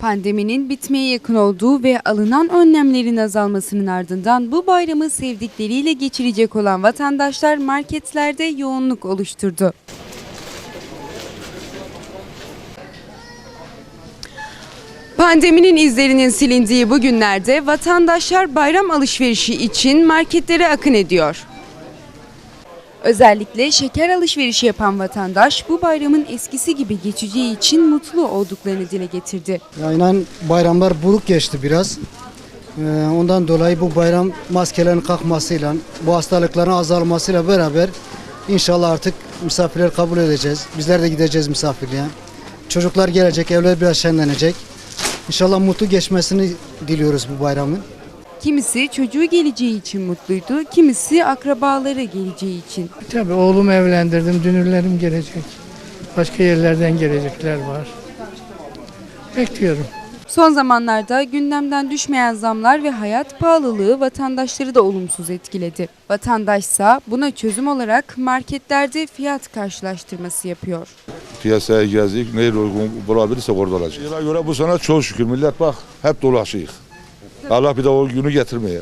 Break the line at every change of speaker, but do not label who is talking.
Pandeminin bitmeye yakın olduğu ve alınan önlemlerin azalmasının ardından bu bayramı sevdikleriyle geçirecek olan vatandaşlar marketlerde yoğunluk oluşturdu. Pandeminin izlerinin silindiği bu günlerde vatandaşlar bayram alışverişi için marketlere akın ediyor. Özellikle şeker alışverişi yapan vatandaş bu bayramın eskisi gibi geçeceği için mutlu olduklarını dile getirdi.
Ya bayramlar buruk geçti biraz. Ee, ondan dolayı bu bayram maskelerin kalkmasıyla, bu hastalıkların azalmasıyla beraber inşallah artık misafirler kabul edeceğiz. Bizler de gideceğiz misafirliğe. Çocuklar gelecek, evler biraz şenlenecek. İnşallah mutlu geçmesini diliyoruz bu bayramın.
Kimisi çocuğu geleceği için mutluydu, kimisi akrabaları geleceği için.
Tabii oğlumu evlendirdim, dünürlerim gelecek. Başka yerlerden gelecekler var. Bekliyorum.
Son zamanlarda gündemden düşmeyen zamlar ve hayat pahalılığı vatandaşları da olumsuz etkiledi. Vatandaşsa buna çözüm olarak marketlerde fiyat karşılaştırması yapıyor.
Piyasaya gezdik. Neyle uygun bulabilirsek orada olacak. Yıla göre bu sene çok şükür millet bak hep dolaşıyık. Allah bir de o günü getirmeye.